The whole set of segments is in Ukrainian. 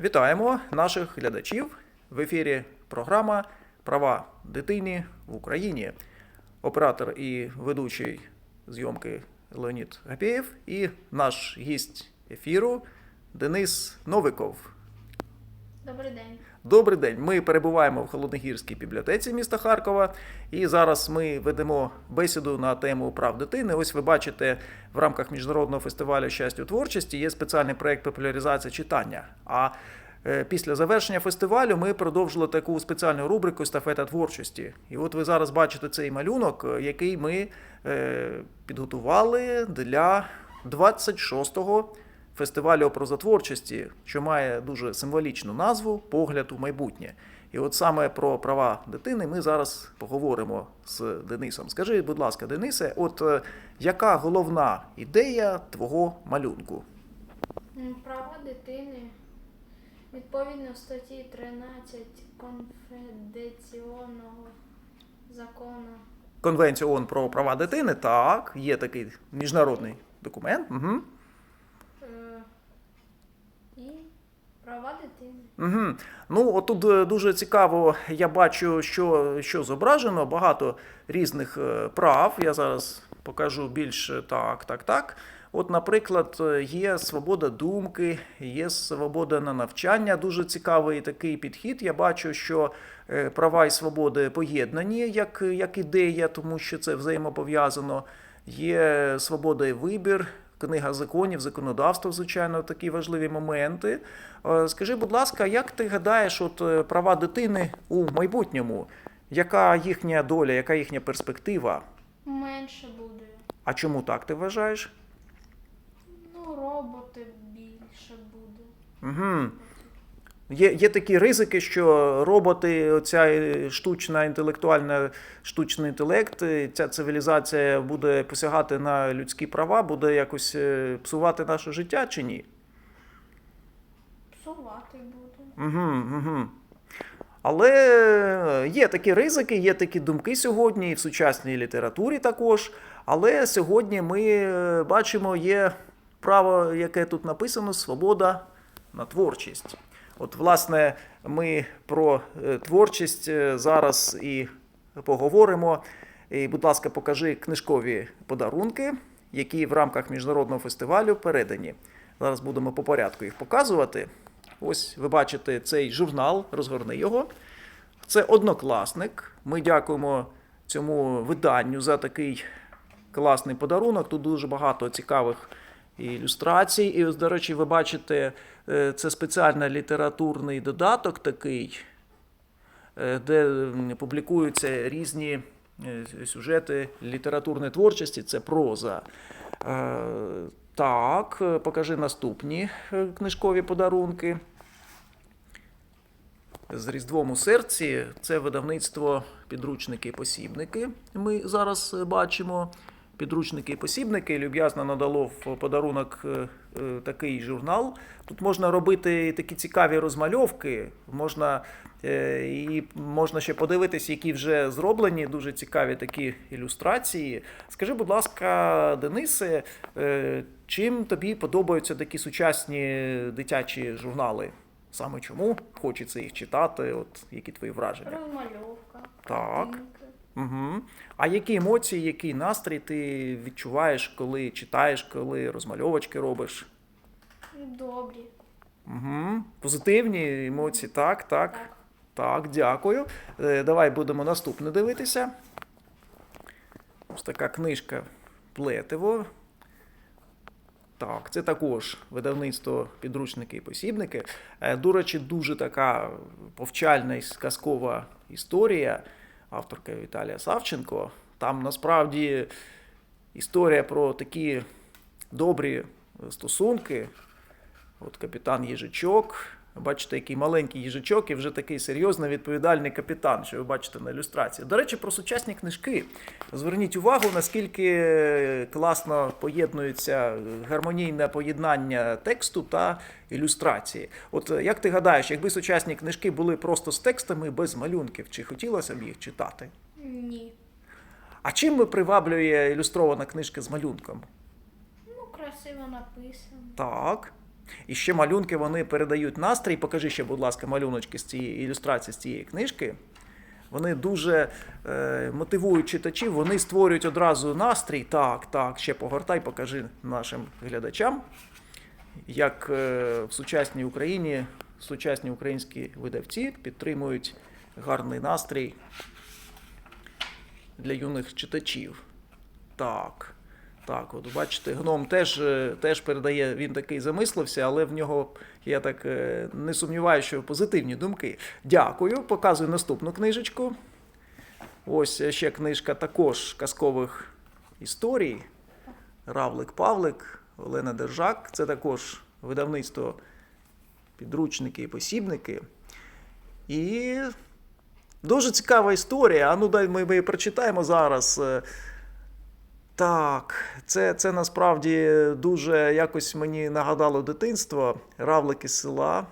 Вітаємо наших глядачів в ефірі програма Права дитини в Україні. Оператор і ведучий зйомки Леонід Гапєєв і наш гість ефіру Денис Новиков. Добрий день. Добрий день. Ми перебуваємо в Холодногірській бібліотеці міста Харкова, і зараз ми ведемо бесіду на тему прав дитини. Ось ви бачите, в рамках міжнародного фестивалю щастя у творчості є спеціальний проект популяризації читання. А е, після завершення фестивалю ми продовжили таку спеціальну рубрику Естафета творчості. І от ви зараз бачите цей малюнок, е, який ми е, підготували для 26-го фестивалю прозотворчості, що має дуже символічну назву Погляд у майбутнє. І от саме про права дитини ми зараз поговоримо з Денисом. Скажи, будь ласка, Денисе, от е, яка головна ідея твого малюнку? Права дитини відповідно статті 13 конфеденційного закону. Конвенція ООН про права дитини, так, є такий міжнародний документ. Угу. е, І права дитини. Угу. Ну, отут е, дуже цікаво, я бачу, що, що зображено, багато різних е, прав. Я зараз покажу більше так, так, так. От, наприклад, е, є свобода думки, є свобода на навчання. Дуже цікавий такий підхід. Я бачу, що права і свободи поєднані як, як ідея, тому що це взаємопов'язано. Є свобода і вибір, книга законів, законодавство, звичайно, такі важливі моменти. Е, Скажи, будь ласка, як ти гадаєш, от е, права дитини у майбутньому? Яка їхня доля, яка їхня перспектива? Менше буде. А чому так ти вважаєш? Ну, роботи більше буде. Угу. Є, є такі ризики, що роботи, оця е, штучна інтелектуальна штучний інтелект, е, ця цивілізація буде посягати на людські права, буде якось е, псувати наше життя чи ні? Псувати буде. Угу, угу. Але є такі ризики, є такі думки сьогодні, і в сучасній літературі також. Але сьогодні ми бачимо, є право, яке тут написано: свобода на творчість. От, власне, ми про е, творчість е, зараз і поговоримо. І, будь ласка, покажи книжкові подарунки, які в рамках міжнародного фестивалю передані. Зараз будемо по порядку їх показувати. Ось ви бачите цей журнал, розгорни його. Це однокласник. Ми дякуємо цьому виданню за такий класний подарунок. Тут дуже багато цікавих ілюстрацій. І ось, до речі, ви бачите, е, це спеціальний літературний додаток такий, е, де публікуються різні е, сюжети літературної творчості, це проза. Так, покажи наступні книжкові подарунки. З Різдвом у серці це видавництво підручники і посібники. Ми зараз бачимо. Підручники і посібники люб'язно надало в подарунок е, е, такий журнал. Тут можна робити такі цікаві розмальовки, можна, е, і можна ще подивитись, які вже зроблені дуже цікаві такі ілюстрації. Скажи, будь ласка, Денисе, чим тобі подобаються такі сучасні дитячі журнали? Саме чому хочеться їх читати? От які твої враження? Розмальовка. Так. Угу. А які емоції, який настрій ти відчуваєш, коли читаєш, коли розмальовочки робиш? Добрі. Угу. Позитивні емоції, так, так. Так. Так, дякую. Е, Давай будемо наступне дивитися. Ось така книжка Плетиво. Так, це також видавництво підручники і посібники. Е, До речі, дуже така повчальна і казкова історія авторка Віталія Савченко. Там насправді історія про такі добрі стосунки. От капітан Їжачок. Бачите, який маленький їжачок і вже такий серйозний відповідальний капітан, що ви бачите на ілюстрації. До речі, про сучасні книжки. Зверніть увагу, наскільки класно поєднується гармонійне поєднання тексту та ілюстрації. От як ти гадаєш, якби сучасні книжки були просто з текстами без малюнків, чи хотілося б їх читати? Ні. А чим приваблює ілюстрована книжка з малюнком? Ну, красиво написано. Так. І ще малюнки вони передають настрій. Покажи ще, будь ласка, малюночки з цієї ілюстрації з цієї книжки. Вони дуже е, мотивують читачів, вони створюють одразу настрій. Так, так, ще погортай, покажи нашим глядачам, як е, в сучасній Україні сучасні українські видавці підтримують гарний настрій для юних читачів. Так. Так, от бачите, гном теж, е, теж передає, він такий замислився, але в нього, я так е, не сумніваюся, що позитивні думки. Дякую. Показую наступну книжечку. Ось ще книжка також казкових історій. Равлик Павлик, Олена Держак. Це також видавництво підручники і посібники. І дуже цікава історія. А ну дай ми, її прочитаємо зараз. Так, це, це насправді дуже якось мені нагадало дитинство. Равлики села.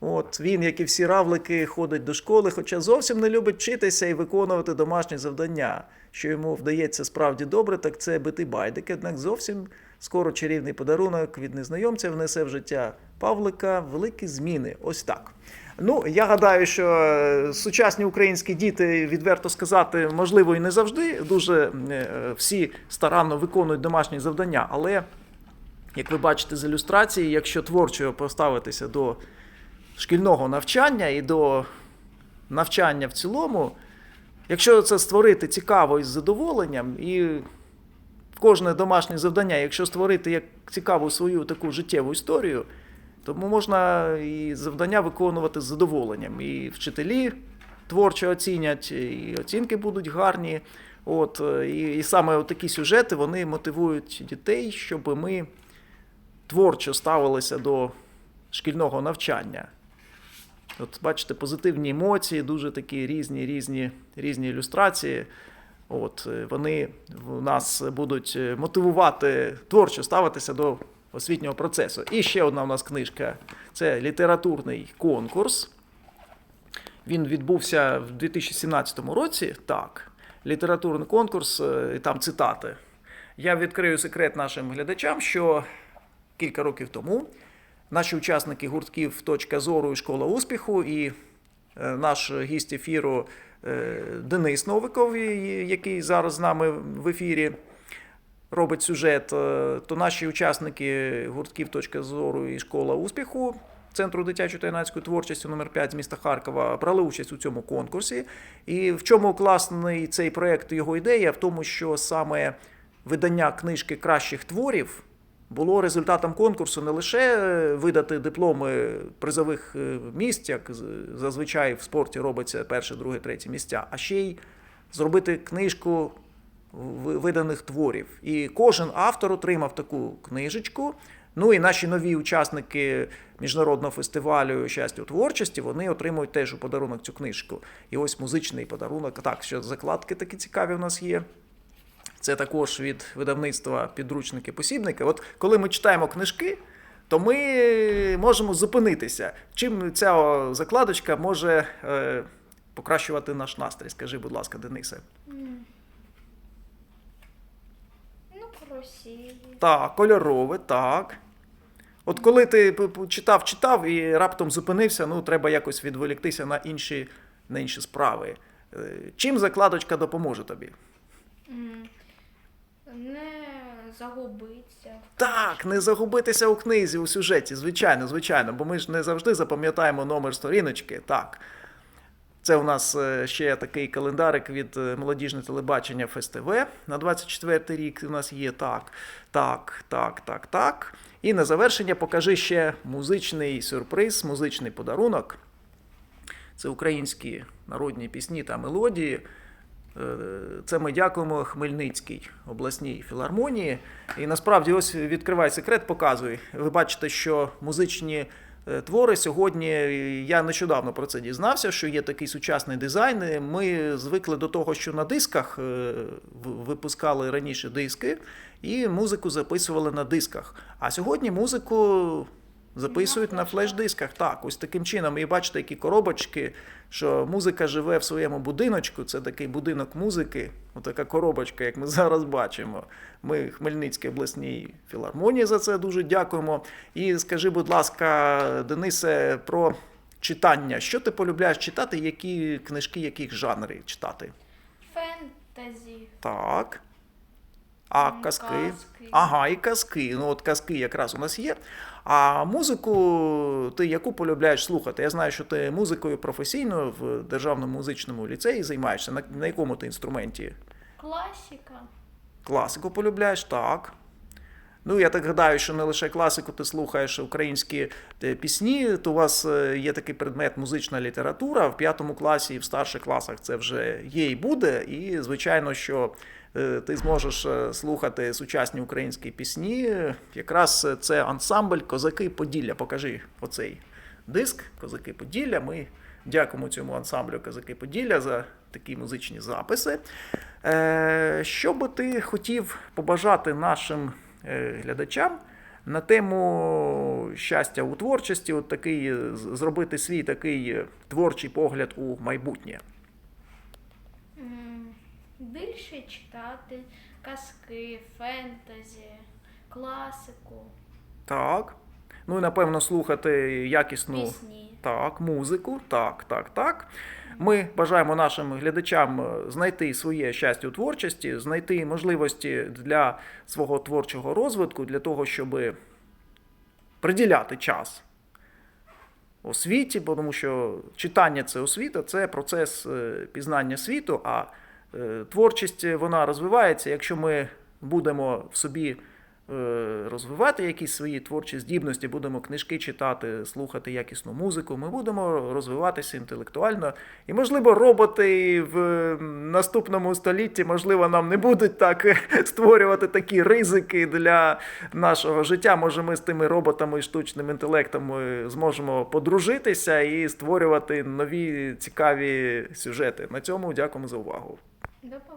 От він, як і всі равлики, ходить до школи, хоча зовсім не любить вчитися і виконувати домашні завдання. Що йому вдається справді добре, так це бити байдики. Однак зовсім скоро чарівний подарунок від незнайомця внесе в життя Павлика великі зміни. Ось так. Ну, я гадаю, що е, сучасні українські діти, відверто сказати, можливо, і не завжди дуже е, всі старанно виконують домашні завдання, але. Як ви бачите з ілюстрації, якщо творчо поставитися до шкільного навчання і до навчання в цілому, якщо це створити цікаво і з задоволенням, і кожне домашнє завдання, якщо створити як цікаву свою таку життєву історію, тому можна і завдання виконувати з задоволенням. І вчителі творчо оцінять, і оцінки будуть гарні. От, і, і саме такі сюжети вони мотивують дітей, щоб ми творчо ставилися до шкільного навчання. От бачите, позитивні емоції, дуже такі різні, різні, різні ілюстрації. От, вони в нас будуть мотивувати творчо ставитися до освітнього процесу. І ще одна у нас книжка це літературний конкурс. Він відбувся в 2017 році. Так, літературний конкурс, е, і там цитати. Я відкрию секрет нашим глядачам, що кілька років тому наші учасники гуртків Точка зору і школа успіху і е, наш гість ефіру е, Денис Новиков, який зараз з нами в ефірі робить сюжет, е, то наші учасники гуртків Точка зору і школа успіху. Центру дитячої та юнацької творчості номер 5 з міста Харкова брали участь у цьому конкурсі. І в чому класний цей проєкт, його ідея? В тому, що саме видання книжки кращих творів було результатом конкурсу не лише е, видати дипломи призових е, місць, як зазвичай в спорті робиться перше, друге, третє місця, а ще й зробити книжку виданих творів. І кожен автор отримав таку книжечку. Ну і наші нові учасники міжнародного фестивалю щастя у творчості вони отримують теж у подарунок цю книжку. І ось музичний подарунок. Так, що закладки такі цікаві у нас є. Це також від видавництва підручники посібники. От коли ми читаємо книжки, то ми можемо зупинитися. Чим ця закладочка може е, покращувати наш настрій? Скажи, будь ласка, Денисе. М. Ну, красиві. Так, кольорове, так. От коли ти читав, читав і раптом зупинився, ну треба якось відволіктися на інші, на інші справи. Е, Чим закладочка допоможе тобі? Не загубиться. Так, не загубитися у книзі, у сюжеті, звичайно, звичайно, бо ми ж не завжди запам'ятаємо номер сторіночки. Так. Це у нас е, ще такий календарик від е, молодіжне телебачення ФСТВ на 24 рік. У нас є так, так, так, так, так. І на завершення покажи ще музичний сюрприз, музичний подарунок. Це українські народні пісні та мелодії. Е, Це ми дякуємо Хмельницькій обласній філармонії. І насправді, ось відкривай секрет, показуй. Ви бачите, що музичні твори сьогодні. Я нещодавно про це дізнався, що є такий сучасний дизайн. Ми звикли до того, що на дисках е, випускали раніше диски, і музику записували на дисках. А сьогодні музику Записують На флеш-дисках. Так, ось таким чином. І бачите, які коробочки, що музика живе в своєму будиночку. Це такий будинок музики, отака коробочка, як ми зараз бачимо. Ми Хмельницькій обласній філармонії за це дуже дякуємо. І скажи, будь ласка, Денисе, про читання. Що ти полюбляєш читати? Які книжки, яких жанрів читати? Фентезі. Так. А казки? казки. Ага, і казки. Ну, от казки якраз у нас є. А музику ти яку полюбляєш слухати? Я знаю, що ти музикою професійно в Державному музичному ліцеї займаєшся. На, на якому ти інструменті? Класіка. Класику полюбляєш? Так. Ну, я так гадаю, що не лише класику ти слухаєш українські е, пісні, то у вас е, є такий предмет музична література в п'ятому класі і в старших класах це вже є і буде. І, звичайно, що е, ти зможеш слухати сучасні українські пісні. Якраз це ансамбль Козаки Поділля. Покажи оцей диск Козаки Поділля. Ми дякуємо цьому ансамблю Козаки Поділля за такі музичні записи. Що би ти хотів побажати нашим глядачам на тему щастя у творчості, от такий, е, зробити свій такий е, творчий погляд у майбутнє? Більше читати казки, фентезі, класику, Так. Ну і напевно слухати якісну пісні. Так, музику, так, так, так. Ми бажаємо нашим глядачам е, знайти своє щастя у творчості, знайти можливості для свого творчого розвитку, для того, щоб приділяти час освіті, тому що читання це освіта, це процес е, пізнання світу, а е, творчість вона розвивається, якщо ми будемо в собі розвивати якісь свої творчі здібності, будемо книжки читати, слухати якісну музику, ми будемо розвиватися інтелектуально. І, можливо, роботи в наступному столітті, можливо, нам не будуть так е, створювати такі ризики для нашого життя. Може, ми з тими роботами і штучним інтелектом е, зможемо подружитися і створювати нові цікаві сюжети. На цьому дякуємо за увагу.